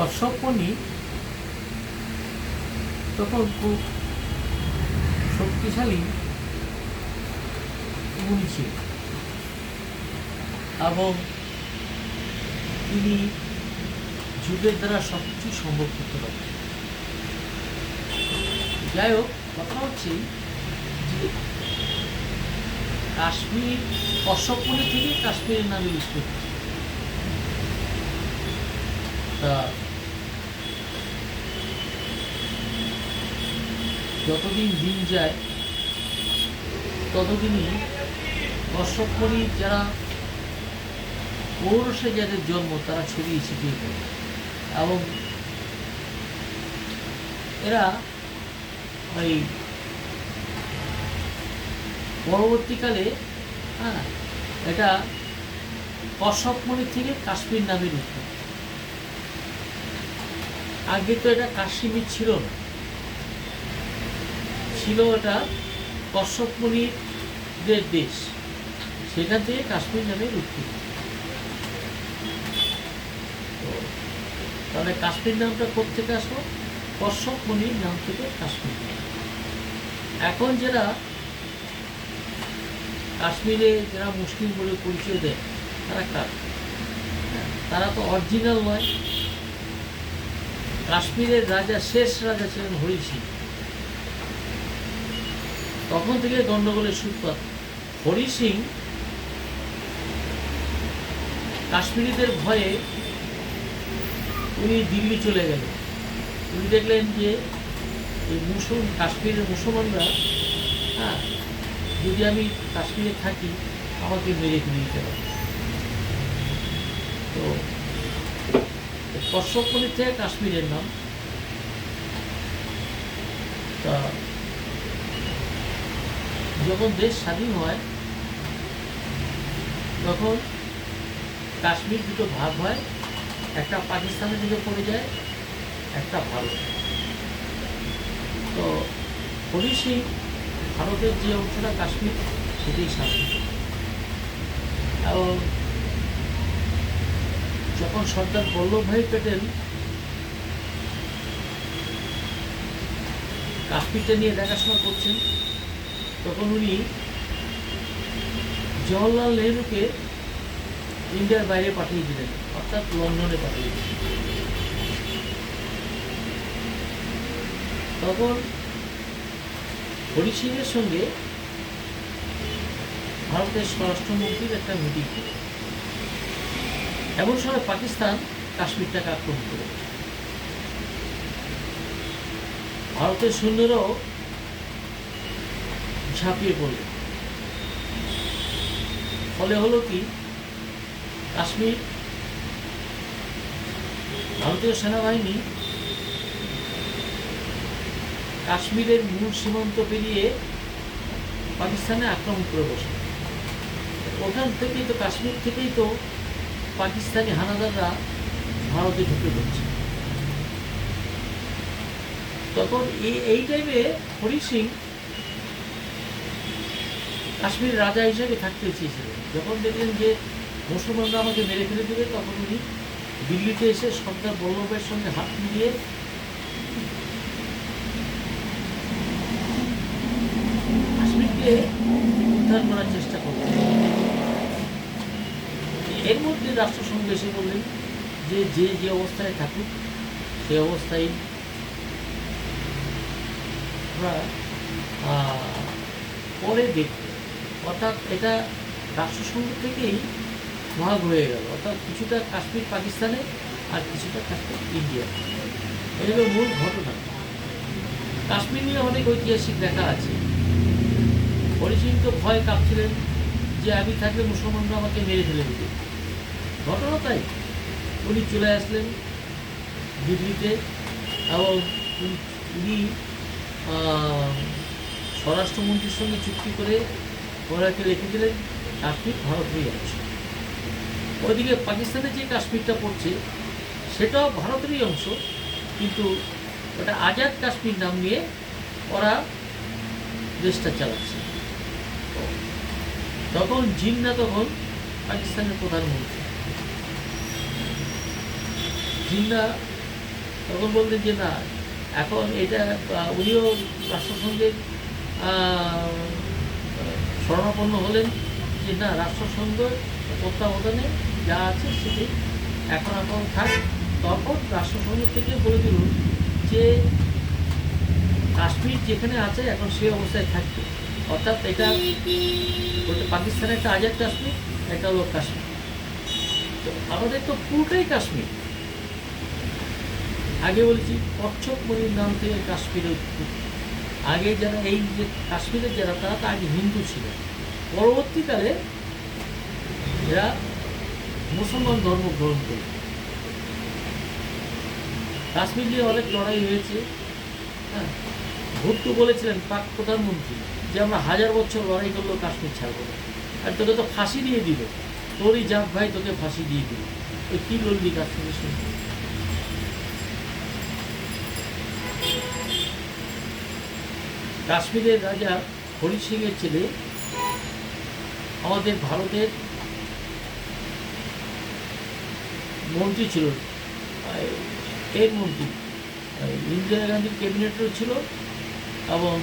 কশ্যপনি তখন খুব শক্তিশালী গুণী ছিল এবং তিনি যুগের দ্বারা সব সম্ভব করতে পারেন যাই হোক, কথা হচ্ছে যে কাশ্মীর কশ্যপনি থেকে কাশ্মীরের নামে উৎপত্তি তা যতদিন দিন যায়, ততদিনই কশ্যপনির যারা পৌরসে যাদের জন্ম, তারা ছড়িয়ে ছিটিয়ে পড়ে এবং এরা ওই পরবর্তীকালে হ্যাঁ এটা কশ্যপমণি থেকে কাশ্মীর নামের উৎপত্তি আগে তো এটা কাশ্মীর ছিল না। ছিল এটা কশ্যপমণিদের দেশ। সেখান থেকে কাশ্মীর নামে উৎপত্তি তাহলে কাশ্মীর নামটা কোথেকে আসলো? কশ্যপ মুনির নাম থেকে কাশ্মীর। এখন যারা কাশ্মীরে যারা মুসলিম বলে পরিচয় দেয়, তারা কার? তারা তো অরিজিনাল নয়। কাশ্মীরের রাজা, শেষ রাজা ছিলেন হরি সিং। তখন থেকে গণ্ডগোলের সূত্রপাত। হরি সিং কাশ্মীরিদের ভয়ে উনি দিল্লি চলে গেলেন। উনি দেখলেন যে এই মুসল, কাশ্মীরের মুসলমানরা হ্যাঁ যদি আমি কাশ্মীরে থাকি, আমাকে মেরে দিতে পারে তো কশ্যপনি থেকে কাশ্মীরের নাম। তা যখন দেশ স্বাধীন হয়, তখন কাশ্মীর দুটো ভাগ হয়, একটা পাকিস্তানের দিকে পড়ে যায়, একটা ভারত তো হরি সিং ভারতের যে অংশটা কাশ্মীর, সেটাই শাসন এবং যখন সর্দার বল্লভভাই প্যাটেল কাশ্মীরটা নিয়ে দেখাশোনা করছেন তখন উনি জওয়াহরলাল নেহরুকে ইন্ডিয়ার বাইরে পাঠিয়ে দিলেন, অর্থাৎ লন্ডনে পাঠিয়ে দিলেন। তখন হরি সিংয়ের সঙ্গে ভারতের স্বরাষ্ট্রমন্ত্রীর একটা মিটিং এমন সময় পাকিস্তান কাশ্মীরটাকে আক্রমণ করে ভারতের সৈন্যরাও ঝাঁপিয়ে পড়ল ফলে হলো কি, কাশ্মীর ভারতীয় সেনাবাহিনী কাশ্মীরের মূল সীমান্ত পেরিয়ে পাকিস্তানে আক্রমণ করে বসে। ওখান থেকেই তো, কাশ্মীর থেকেই তো পাকিস্তানি হানাদাররা ভারতে ঢুকে পড়ছে। তখন এই টাইমে হরি সিং কাশ্মীর রাজা হিসেবে থাকতে চেয়েছিলেন। যখন দেখলেন যে মুসলমানরা আমাকে মেরে ফেলে দেবে, তখন উনি দিল্লিতে এসে সর্দার বল্লভের সঙ্গে হাত মিলিয়ে কাশ্মীরকে উদ্ধার করার চেষ্টা করলেন। এর মধ্যে রাষ্ট্রসংঘ এসে বললেন যে যে যে অবস্থায় থাকুক, সে অবস্থায় আমরা পরে দেখব। অর্থাৎ এটা রাষ্ট্রসংঘ থেকেই ভাগ হয়ে গেল। অর্থাৎ কিছুটা কাশ্মীর পাকিস্তানে আর কিছুটা কাশ্মীর ইন্ডিয়া। এটা হলো মূল ঘটনা। কাশ্মীর নিয়ে অনেক ঐতিহাসিক দেখা আছে। হরি সিং তো ভয় কাঁপছিলেন যে আমি থাকলে মুসলমানরা আমাকে মেরে ফেলে দিবে। ঘটনা তাই। উনি চলে আসলেন দিল্লিতে এবং উনি- স্বরাষ্ট্রমন্ত্রীর সঙ্গে চুক্তি করে ওনাকে লিখে দিলেন কাশ্মীর ভারতেরই অংশ ওইদিকে পাকিস্তানে যে কাশ্মীরটা পড়ছে, সেটাও ভারতেরই অংশ, কিন্তু ওটা আজাদ কাশ্মীর নাম নিয়ে ওরা দেশটা চালাচ্ছে। তখন জিন্না তখন পাকিস্তানের প্রধানমন্ত্রী। জিন্না তখন বললেন যে, না, এখন এটা উনিও রাষ্ট্রসংঘের শরণাপন্ন হলেন যে না রাষ্ট্রসংঘ তত্ত্বাবধানে যা আছে সেটি এখন এখন থাক। তখন রাষ্ট্রসংঘ থেকে বলে দিল যে, কাশ্মীর যেখানে আছে এখন সেই অবস্থায় থাকবে। অর্থাৎ এটা ওটা পাকিস্তানের একটা আজাদ কাশ্মীর এটা হলো কাশ্মীর। তো আমাদের তো পুরোটাই কাশ্মীর। আগে বলেছি কচ্ছপমণির নাম থেকে কাশ্মীরের উৎপত্তি। আগে যারা এই যে কাশ্মীরের যারা, তারা তো আগে হিন্দু ছিল। পরবর্তীকালে এরা মুসলমান ধর্ম গ্রহণ করে, কাশ্মীর নিয়ে অনেক লড়াই হয়েছে। হ্যাঁ ভুট্টু বলেছিলেন পাক প্রধানমন্ত্রী যে আমরা হাজার বছর লড়াই করলেও কাশ্মীর ছাড়বো আর তোকে তো ফাঁসি দিয়ে দিল। তোরই জাত ভাই তোকে ফাঁসি দিয়ে দিল। ওই কী লড়লি কাশ্মীরের সঙ্গে। কাশ্মীরের রাজা হরি সিংয়ের ছেলে, আমাদের ভারতের মন্ত্রী ছিল এর মন্ত্রী ইন্দিরা গান্ধীর ক্যাবিনেটও ছিল এবং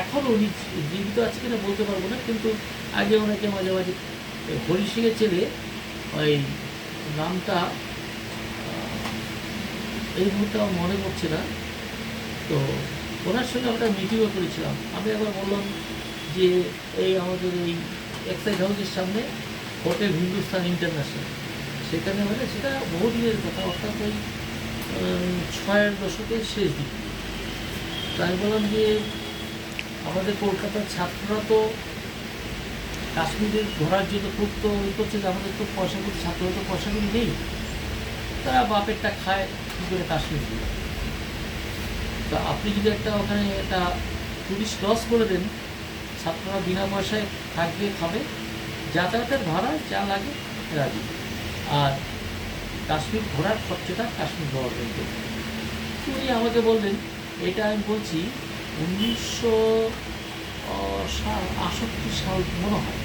এখনও উনি জীবিত আছে কিনা বলতে পারব না, কিন্তু আগে ওনাকে মাঝে মাঝে হরি সিংয়ের ছেলে, ওই নামটা এই মুহূর্তে আমার মনে পড়ছে না। তো ওনার সঙ্গে আমরা মিটিংও করেছিলাম। আমি একবার বললাম যে, এই আমাদের এই এক্সাইজ হাউসের সামনে হোটেল হিন্দুস্তান ইন্টারন্যাশনাল। সেখানে মানে সেটা বহুদিনের কথা, অর্থাৎ ওই ছয়ের দশকের শেষ দিক। তাই বললাম যে, আমাদের কলকাতার ছাত্ররা তো কাশ্মীরের ঘোরার জন্য খুব তো ই করছে যে, আমাদের তো পয়সা ছাত্ররা তো পয়সা নেই। তারা বাপেরটা খায়, কী করে কাশ্মীর তো আপনি যদি একটা ওখানে একটা টুরিস্ট লস করে দেন, ছাত্ররা বিনা পয়সায় থাকবে, খাবে, যাতায়াতের ভাড়া যা লাগে রাজি। আর কাশ্মীর ঘোরার খরচাটা কাশ্মীর গভর্নমেন্ট উনি আমাকে বললেন, এটা আমি বলছি উনিশশো আষট্টি সাল মনে হয়।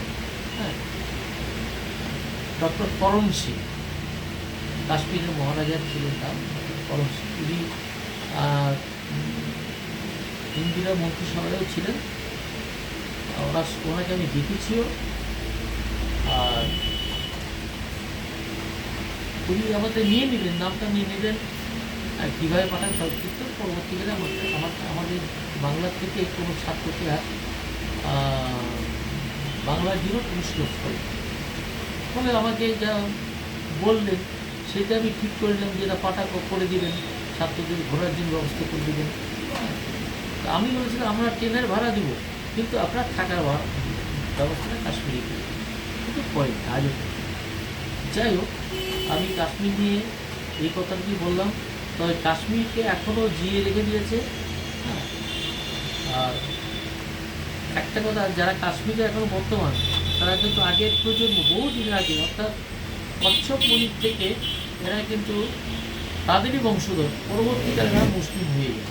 হ্যাঁ। ডক্টর করণ সিং, কাশ্মীরের মহারাজার ছিলেন তার, করণ সিং। উনি ইন্দিরা মন্ত্রিসভায়ও ছিলেন। ওরা ওনাকে আমি দেখেছিও আর উনি আমাদের নিয়ে নিলেন নামটা নিয়ে নিলেন আর কীভাবে পাঠান সব কিন্তু পরবর্তীকালে আমার আমাদের বাংলার থেকে কোনো ছাত্রকে আর আহ, বাংলার জন্য পুরস্কৃত করে। ফলে আমাকে যা বললেন সেটা আমি ঠিক করে নিলাম যেটা পাঠা করে দিবেন। ছাত্রদের ঘোরার জন্য ব্যবস্থা করে দেবেন। আমি বলেছিলাম, আমরা ট্রেনের ভাড়া দিব, কিন্তু আপনার থাকার ভাড়া, ব্যবস্থাটা কাশ্মীরে। কিন্তু পয়েন্ট আজও যাই হোক, আমি কাশ্মীর নিয়ে এই কথাটি বললাম। তবে কাশ্মীরকে এখনও জিয়ে রেখে দিয়েছে হ্যাঁ? আর একটা কথা, যারা কাশ্মীরে এখনও বর্তমান, তারা কিন্তু আগের প্রজন্ম বহু দিন আগে, অর্থাৎ কচ্ছপ মণির থেকে এরা কিন্তু তাদেরই বংশধর। পরবর্তীকালে না মুসলিম হয়ে গেল।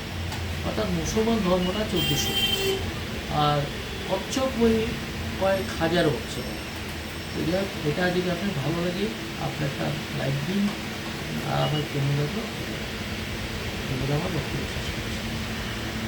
অর্থাৎ মুসলমান ধর্মটা চৌদ্দশো। আর কচ্ছপ বই কয়েক হাজার হচ্ছে এটা এটা যদি আপনার ভালো লাগে, আপনি একটা লাইক দিন। আর আমার কেমন লাগল আমার শেষ।